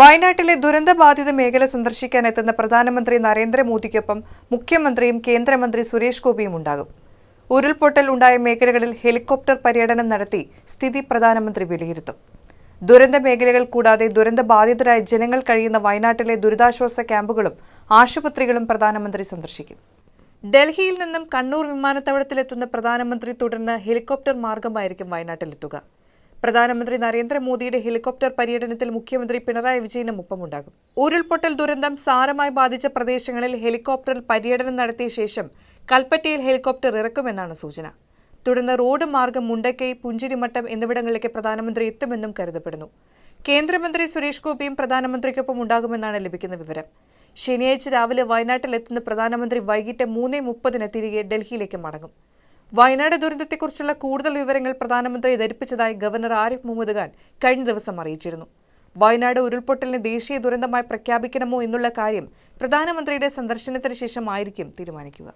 വയനാട്ടിലെ ദുരന്തബാധിത മേഖല സന്ദർശിക്കാൻ എത്തുന്ന പ്രധാനമന്ത്രി നരേന്ദ്രമോദിക്കൊപ്പം മുഖ്യമന്ത്രിയും കേന്ദ്രമന്ത്രി സുരേഷ് ഗോപിയും ഉണ്ടാകും. ഉരുൾപൊട്ടൽ ഉണ്ടായ മേഖലകളിൽ ഹെലികോപ്റ്റർ പര്യടനം നടത്തി സ്ഥിതി പ്രധാനമന്ത്രി വിലയിരുത്തും. ദുരന്ത മേഖലകൾ കൂടാതെ ദുരന്തബാധിതരായ ജനങ്ങൾ കഴിയുന്ന വയനാട്ടിലെ ദുരിതാശ്വാസ ക്യാമ്പുകളും ആശുപത്രികളും പ്രധാനമന്ത്രി സന്ദർശിക്കും. ഡൽഹിയിൽ നിന്നും കണ്ണൂർ വിമാനത്താവളത്തിലെത്തുന്ന പ്രധാനമന്ത്രി തുടർന്ന് ഹെലികോപ്റ്റർ മാർഗമായിരിക്കും വയനാട്ടിലെത്തുക. പ്രധാനമന്ത്രി നരേന്ദ്രമോദിയുടെ ഹെലികോപ്റ്റർ പര്യടനത്തിൽ മുഖ്യമന്ത്രി പിണറായി വിജയനും ഒപ്പമുണ്ടാകും ഉരുൾപൊട്ടൽ ദുരന്തം സാരമായി ബാധിച്ച പ്രദേശങ്ങളിൽ ഹെലികോപ്റ്ററിൽ പര്യടനം നടത്തിയ ശേഷം കൽപ്പറ്റയിൽ ഹെലികോപ്റ്റർ ഇറക്കുമെന്നാണ് സൂചന. തുടർന്ന് റോഡ് മാർഗം മുണ്ടക്കൈ പുഞ്ചിരിമട്ടം എന്നിവിടങ്ങളിലേക്ക് പ്രധാനമന്ത്രി എത്തുമെന്നും കരുതപ്പെടുന്നു. കേന്ദ്രമന്ത്രി സുരേഷ് ഗോപിയും പ്രധാനമന്ത്രിക്കൊപ്പം ഉണ്ടാകുമെന്നാണ് ലഭിക്കുന്ന വിവരം. ശനിയാഴ്ച രാവിലെ വയനാട്ടിലെത്തുന്ന പ്രധാനമന്ത്രി വൈകിട്ട് മൂന്ന് മുപ്പതിന് തിരികെ ഡൽഹിയിലേക്ക് മടങ്ങും. വയനാട് ദുരന്തത്തെക്കുറിച്ചുള്ള കൂടുതൽ വിവരങ്ങൾ പ്രധാനമന്ത്രി ധരിപ്പിച്ചതായി ഗവർണർ ആരിഫ് മുഹമ്മദ് ഖാൻ കഴിഞ്ഞ ദിവസം അറിയിച്ചിരുന്നു. വയനാട് ഉരുൾപൊട്ടലിനെ ദേശീയ ദുരന്തമായി പ്രഖ്യാപിക്കണമോ എന്നുള്ള കാര്യം പ്രധാനമന്ത്രിയുടെ സന്ദർശനത്തിന് ശേഷമായിരിക്കും തീരുമാനിക്കുക.